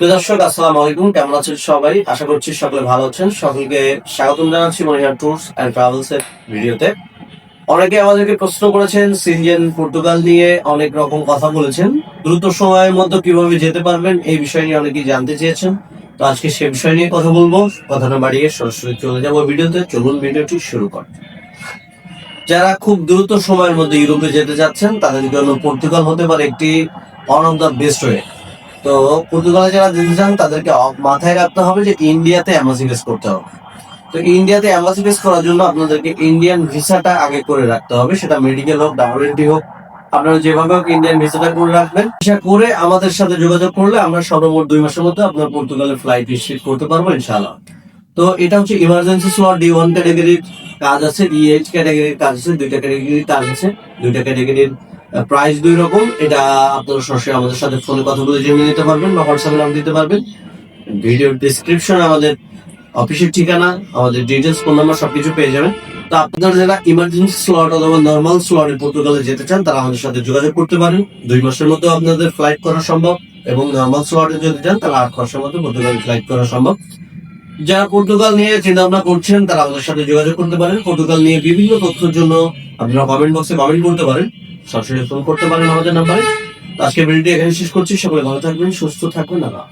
প্রিয় দর্শক, আসসালামু আলাইকুম। কেমন আছেন সবাই? আশা করছি সকলে ভালো আছেন। সকলকে স্বাগতম জানাচ্ছি মনিহার ট্যুরস অ্যান্ড ট্রাভেলস এর ভিডিওতে। অনেকে আমাদেরকে প্রশ্ন করেছেন, সিনজেন পর্তুগাল নিয়ে অনেক রকম কথা বলেছেন। দ্রুত সময়ের মধ্যে কীভাবে যেতে পারবেন এই বিষয় নিয়ে অনেকেই জানতে চেয়েছেন। তো আজকে সে বিষয় নিয়ে কথা বলব। কথা না বাড়িয়ে সরাসরি চলে যাব ভিডিওতে। চলুন ভিডিওটি শুরু কর। যারা খুব দ্রুত সময়ের মধ্যে ইউরোপে যেতে যাচ্ছেন তাদের জন্য পর্তুগাল হতে পারে একটি one of the best way তো পর্তুগালে যারা যেতে চান, তাদেরকে মাথায় রাখতে হবে যে ইন্ডিয়াতে অ্যাম্বাসি বেস করতে হবে। তো ইন্ডিয়াতে অ্যাম্বাসি বেস করার জন্য আপনাদেরকে ইন্ডিয়ান ভিসাটা আগে করে রাখতে হবে। সেটা মেডিকেল হোক ডাব্লিউটি হোক, আপনারা যেভাবে হোক ইন্ডিয়ান ভিসাটা করে রাখবেন। ভিসা করে আমাদের সাথে যোগাযোগ করলে আমরা সর্বমোট দুই মাসের মধ্যে আপনার পর্তুগালের ফ্লাইট রিসিভ করতে পারব, ইনশাআল্লাহ। তো এটা হচ্ছে ইমার্জেন্সি স্লট ডি ওয়ান ক্যাটাগরির কাজ আছে ডিএইচ ক্যাটাগরির কাজ আছে, দুইটা ক্যাটাগরির কাজ আছে, দুইটা ক্যাটাগরির প্রাইস দুই রকম। এটা আপনারা সরাসরি আমাদের সাথে ফোনে কথা বলে জেনে নিতে পারবেন বা হোয়াটসঅ্যাপে নাম দিতে পারবেন। ভিডিওর ডিসক্রিপশন আমাদের অফিসের ঠিকানা, আমাদের ডিটেলস ফোন নাম্বার সবকিছু পেয়ে যাবেন। তো আপনারা যারা ইমার্জেন্সি স্লট অথবা নর্মাল স্লটে পর্তুগালে যেতে চান, তারা আমাদের সাথে যোগাযোগ করতে পারেন। দুই মাসের মধ্যে আপনাদের ফ্লাইট করা সম্ভব এবং নর্মাল স্লটে যদি চান তাহলে আট মাসের মধ্যে পর্তুগালে ফ্লাইট করা সম্ভব। যারা পর্তুগাল নিয়ে চিন্তা ভাবনা করছেন, তারা আমাদের সাথে যোগাযোগ করতে পারেন। পর্তুগাল নিয়ে বিভিন্ন তথ্যের জন্য আপনারা কমেন্ট বক্সে কমেন্ট করতে পারেন। সরাসরি ফোন করতে পারেন আমাদের নাম্বারে আজকে ভিডিওটি এখানে শেষ করছি সকলে ভালো থাকবেন, সুস্থ থাকবেন, আল্লাহ।